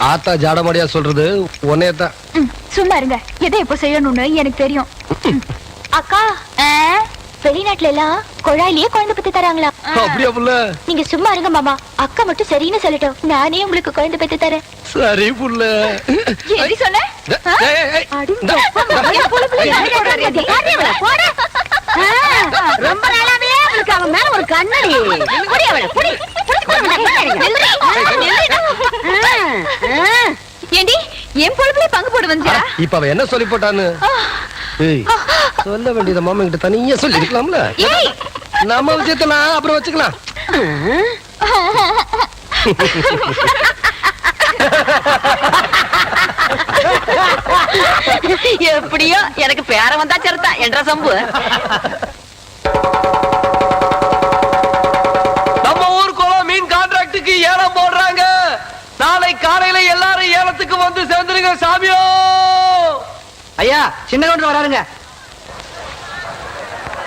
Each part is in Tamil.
ஆத்தா ஜாடமாடியா சொல்றது உன்னைய தான் சும்மா இருங்க. எதை எப்ப செய்யணும்னு எனக்கு தெரியும். அக்கா வெளிநாட்டுல எல்லாம் குழாயிலேயே குழந்தை பத்தி தராங்களா? அப்படியா புள்ள? நீங்க சும்மா இருங்க மாமா. அக்கா மட்டும் சரின்னு சொல்லட்டும். நானே உங்களுக்கு குழந்தை பெத்து தரேன். சரி புள்ள. எப்படி சொன்ன? ரொம்ப நாளாவே அவளுக்கு அவன் மேல ஒரு கண்ணடி. புடி அவளை, புடி. புடிச்சு போடு அவளை, கண்ணாடிங்க. ஆ, ஆ. ஏண்டி என் பொழுதுல பங்கு போட வந்தியா அட, இப்ப அவ என்ன சொல்லி போட்டான்னு? சொல்ல வேண்டியத மாமா கிட்ட தனியா சொல்லி இருக்கலாம்ல? நம்ம விஷயத்தெல்லாம் அப்புறம் வச்சுக்கலாம். எப்படியோ எனக்கு பேர வந்தா சரிதான் என்ற சம்பு. நம்ம ஊர் குளம் மீன் கான்ட்ராக்டுக்கு ஏலம் போடுறாங்க. நாளை காலையில எல்லாரும் ஏலத்துக்கு வந்து சேர்ந்துருங்க சாமியோ. ஐயா சின்ன கவுண்டர் வராருங்க.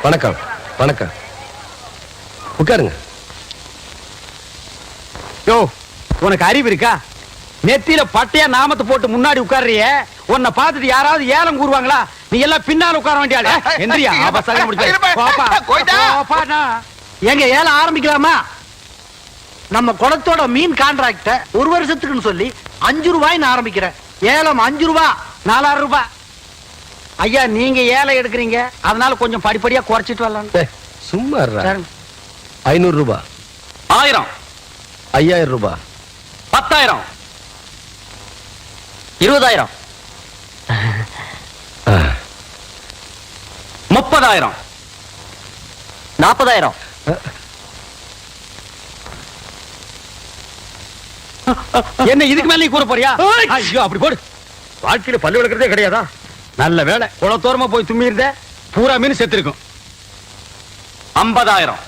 வணக்கம் வணக்கம். உட்காருங்க. யோ உனக்கு அறிவு இருக்கா? நெத்தியில பட்டையா நாமத்தை போட்டு முன்னாடி உட்கார்றிய. உன்னை பார்த்துட்டு யாராவது ஏலம் கூறுவாங்களா? நீ எல்லாம் பின்னால உட்கார வேண்டிய எந்திரியா முடிச்சு? போப்பாண்ணா. எங்க ஏலம் ஆரம்பிக்கலாமா? நம்ம குளத்தோட மீன் கான்ட்ராக்ட ஒரு வருஷத்துக்குன்னு சொல்லி அஞ்சு ரூபாய்னு ஆரம்பிக்கிறேன். ஏலம் அஞ்சு ரூபா நாலாயிரம் ரூபாய் ஐயா நீங்க ஏலம் எடுக்கிறீங்க. அதனால கொஞ்சம் படிப்படியா குறைச்சிட்டு வரலாம் சும்மா. ஐநூறு ரூபாய் ஆயிரம். ஐயாயிரம் ரூபாய் பத்தாயிரம். இருபதாயிரம். முப்பதாயிரம். நாற்பதாயிரம் என்ன இதுக்கு மேல நீ கூற போறியா? ஐயோ அப்படி போடு. வாழ்க்கையில பல்லு விளக்குறதே கிடையாதா? நல்ல வேலை குளத்தோரமா போய் தும்மி இருந்த பூரா மீன் செத்துருக்கும். ஐம்பதாயிரம்.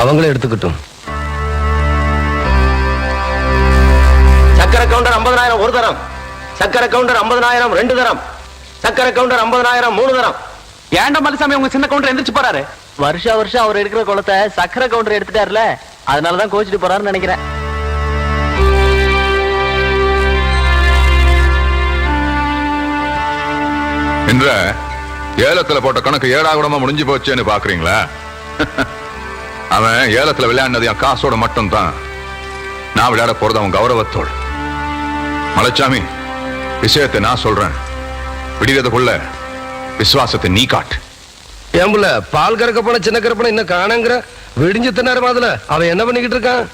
அவங்களே எடுத்துக்கட்டும். சக்கர கவுண்டர் ஐம்பதனாயிரம் ஒரு தரம். சக்கர கவுண்டர் ஐம்பதனாயிரம் ரெண்டு தரம். சக்கர கவுண்டர் ஐம்பதனாயிரம் மூணு தரம். ஏன்டா மலைசாமி உங்க சின்ன கவுண்டர் எந்திரிச்சு போறாரு? வருஷா வருஷம் அவர் எடுக்கிற குளத்தை சக்கரை கவுண்டர் எடுத்துட்டாருல அதனாலதான் கோச்சிட்டு போறாருன்னு நினைக்கிறேன். என்ற ஏலத்துல போட்ட கணக்கு ஏடாகுடமா முடிஞ்சு போச்சேன்னு பாக்குறீங்களா? அவன் ஏலத்துல விளையாடினது என் காசோட மட்டும் தான் நான் விளையாட போறது அவன் கௌரவத்தோடு. மலைச்சாமி விஷயத்தை நான் சொல்றேன். விடுகிறதுக்குள்ள விசுவாசத்தை நீ காட்டு. ஏம்புல பால் கறக்க போன சின்ன கறப்பன இன்னும் காணங்கிற விடிஞ்சு தின்னாரு அதுல அவன் என்ன பண்ணிக்கிட்டு இருக்கான்?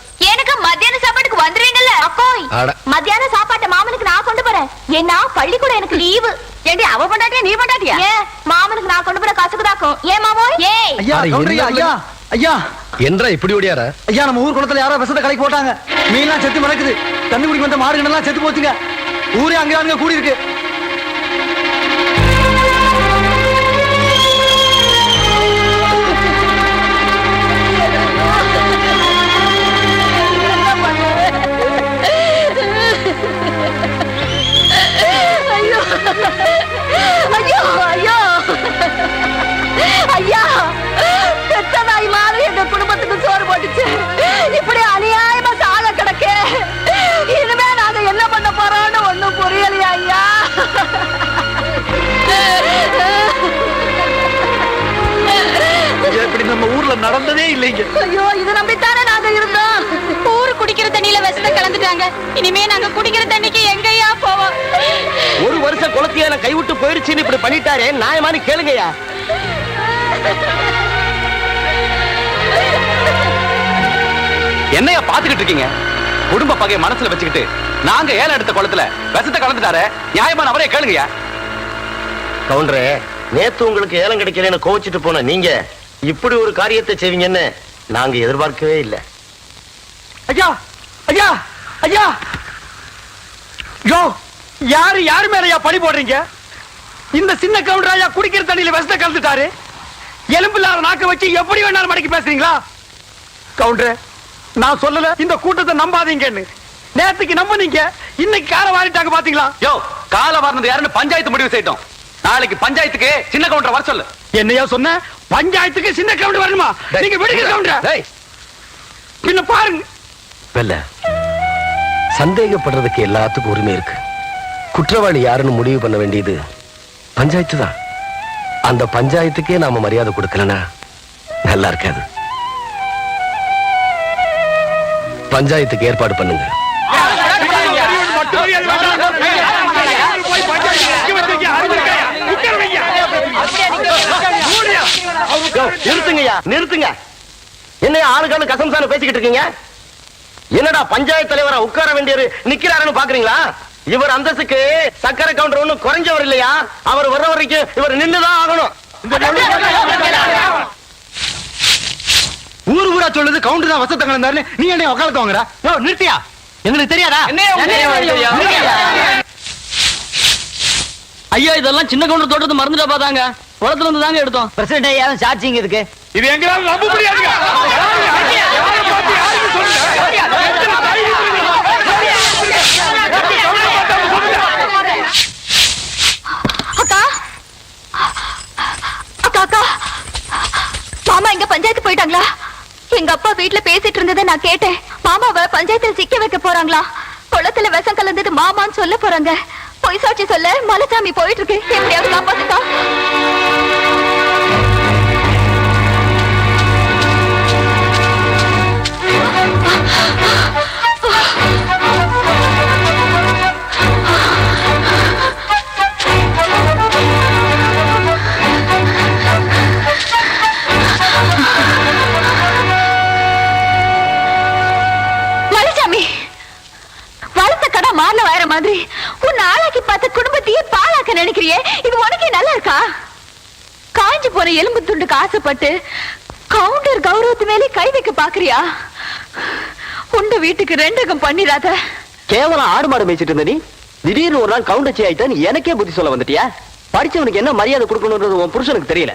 அட. மத்தியான சாப்பாட்டை மாமனுக்கு நான் கொண்டு போறேன். ஏன்னா பள்ளிக்கூடம் எனக்கு லீவு. ஏண்டி அவ பண்ணாட்டியா நீ பண்ணாட்டியா ஏன் மாமனுக்கு நான் கொண்டு போற காசுக்கு தாக்கும் ஏன் மாமோய் ஏய் ஐயா அட, கவுண்டர் ஐயா, ஐயா. என்றா இப்படி ஓடியார? ஐயா நம்ம ஊர் குளத்துல யாரோ விஷத்தை கலக்கி போட்டாங்க. மீன்லாம் செத்து மிளக்குது தண்ணி குடிக்க வந்த மாடு எல்லாம் செத்து போச்சுங்க. ஊரே அங்க அங்க கூடி இருக்கு ஐயா பெத்த நாய் மாதிரி எங்க குடும்பத்துக்கு சோறு போட்டுச்சு. இப்படி அநியாயமா சாக கிடக்கு. இனிமே நாங்க என்ன பண்ண போறோம்னு ஒண்ணும் புரியலையா ஐயா இப்படி நம்ம ஊர்ல நடந்ததே இல்லைங்க. ஐயோ இது நம்பித்தானே நாங்க இருந்தோம் ஊரு குடிக்கிற தண்ணியில விஷத்தை கலந்துட்டாங்க. இனிமே நாங்க குடிக்கிற தண்ணிக்கு எங்கயா போவோம். ஒரு வருஷம் குளத்தியால கைவிட்டு போயிருச்சுன்னு இப்படி பண்ணிட்டாரே நியாயமானு கேளுங்கய்யா. என்னையா பாத்துக்கிட்டு இருக்கீங்க? குடும்ப பகையை மனசுல வச்சுக்கிட்டு நாங்க ஏலம் எடுத்த குளத்துல விஷத்தை கலந்துட்டாரு நியாயமான அவரே கேளுங்கய்யா. கவுண்டரே நேத்து உங்களுக்கு ஏலம் கிடைக்கலன்னு கோச்சிட்டு போன நீங்க இப்படி ஒரு காரியத்தை செய்வீங்கன்னு நாங்க எதிர்பார்க்கவே இல்லை. ஐயா ஐயா ஐயா. யோ யாரு யாரு மேலயா பழி போடுறீங்க? இந்த சின்ன கவுண்டர் ஐயா குடிக்கிற தண்ணியில விஷத்தை கலந்துட்டாரு. எலும்பு இல்லாத நாக்க வச்சு எப்படி வேணாலும் மடக்கி பேசுறீங்களா? கவுண்டர் நான் சொல்லல இந்த கூட்டத்தை நம்பாதீங்கன்னு. நேத்துக்கு நம்புனீங்க இன்னைக்கு காரை வாரிட்டாங்க பாத்தீங்களா? யோ கால வார்னது யாருன்னு பஞ்சாயத்து முடிவு செய்யட்டும். நாளைக்கு பஞ்சாயத்துக்கு சின்ன கவுண்டர் வர சொல்லு. என்னையா சொன்ன? பஞ்சாயத்துக்கு சின்ன கவுண்டர் வரணுமா? நீங்க விடுங்க கவுண்டர். பின்ன பாருங்க. வெள்ள சந்தேகப்படுறதுக்கு எல்லாத்துக்கும் உரிமை இருக்கு. குற்றவாளி யாருன்னு முடிவு பண்ண வேண்டியது பஞ்சாயத்து தான். அந்த பஞ்சாயத்துக்கே நாம மரியாதை கொடுக்கலனா நல்லா இருக்காது. பஞ்சாயத்துக்கு ஏற்பாடு பண்ணுங்க. நிறுத்துங்கய்யா நிறுத்துங்க. என்னையா ஆளுக்கானு கசம்சான பேசிக்கிட்டு இருக்கீங்க? என்னடா பஞ்சாயத்து தலைவரா உட்கார வேண்டியவர் நிக்கிறாருன்னு பாக்குறீங்களா? இவர் அந்தஸ்துக்கு சக்கரை கவுண்டர் ஒண்ணும் குறைஞ்சவர் இல்லையா? அவர் வர்ற வரைக்கும் இவர் நின்னுதான் ஆகணும். ஊர் ஊரா சொல்லுது கவுண்டர் தான் வசத்த கலந்தாரு நீ என்ன உக்காலத்து வாங்குறா? யோ நிறுத்தியா? எங்களுக்கு தெரியாதா? ஐயா இதெல்லாம் சின்ன கவுண்டர் தோட்டத்தை மறந்துட்டா பாத்தாங்க குளத்துல இருந்து தாங்க எடுத்தோம். பிரசிடண்ட் ஐயா சாட்சிங்க இருக்கு இது எங்களால நம்ப முடியாதுங்க யாரை பார்த்து யாருக்கு சொல்லுங்க? அக்கா அக்கா. மாமா இங்க பஞ்சாயத்து போயிட்டாங்களா? எங்க அப்பா வீட்டுல பேசிட்டு இருந்ததை நான் கேட்டேன். மாமாவை பஞ்சாயத்துல சிக்க வைக்க போறாங்களா? குளத்துல விஷம் கலந்தது மாமான்னு சொல்ல போறாங்க. பொய் சாட்சி சொல்ல மலைச்சாமி போயிட்டு இருக்கு. எப்படியாவது காப்பாத்துக்கா. பாழாக்க இது உனக்கே நல்லா இருக்கா? காஞ்சி போன எலும்பு துண்டுக்கு ஆசைப்பட்டு கவுண்டர் கௌரவத்து மேலே கை வைக்க பாக்குறியா? உண்ட வீட்டுக்கு ரெண்டகம் பண்ணிடாத. கேவலம் ஆடு மாடு மேய்ச்சிட்டு இருந்த நீ? திடீர்னு ஒரு நாள் கவுண்டச்சி ஆயிட்டான்னு எனக்கே புத்தி சொல்ல வந்துட்டியா? படிச்சவனுக்கு என்ன மரியாதை கொடுக்கணும்ன்றது உன் புருஷனுக்கு தெரியல.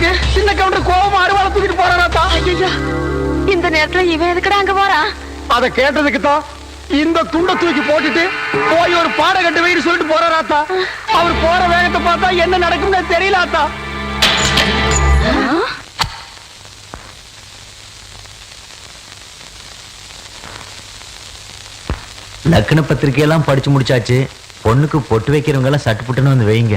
வீட்டுக்கு சின்ன கவுண்டர் கோவமா அருவாளை தூக்கிட்டு போறான் அத்தா ஐயா இந்த நேரத்துல இவன் எதுக்குடா அங்க போறான் அதை கேட்டதுக்கு தான் இந்த துண்டை தூக்கி போட்டுட்டு போய் ஒரு பாட கட்டு வைன்னு சொல்லிட்டு போறாரு ஆத்தா அவர் போற வேகத்தை பார்த்தா என்ன நடக்கும்னு தெரியல ஆத்தா லக்ன பத்திரிக்கையெல்லாம் படிச்சு முடிச்சாச்சு. பொண்ணுக்கு பொட்டு வைக்கிறவங்க எல்லாம் சட்டு புட்டுன்னு வந்து வைங்க.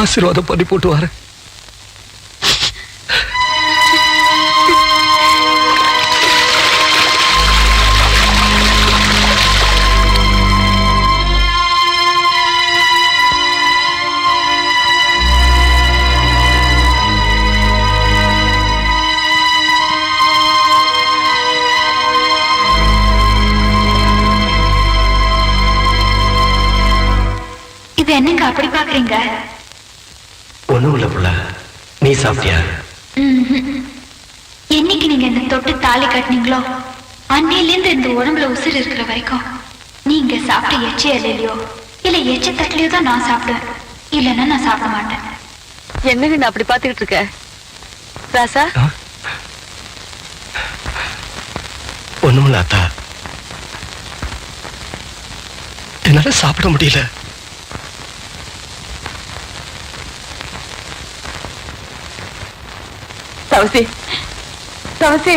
ஆசீர்வாதம் பண்ணி போட்டு வரேன். இது என்னங்க அப்படி பாக்குறீங்க ஒண்ணும் இல்ல புள்ள நீ சாப்பிட்டியா? என்னைக்கு நீங்க இந்த தொட்டு தாலி கட்டினீங்களோ அன்னையிலேருந்து இந்த உடம்புல உசுர் இருக்கிற வரைக்கும் நீங்க சாப்பிட்ட எச்ச இலையிலையோ இல்ல எச்ச தட்டிலையோ தான் நான் சாப்பிடுவேன். இல்லைன்னா நான் சாப்பிட மாட்டேன். என்னங்க நான் அப்படி பாத்துக்கிட்டு இருக்க ராசா? ஒண்ணுமில்ல அத்தா. என்னால சாப்பிட முடியல. సవసి సవసి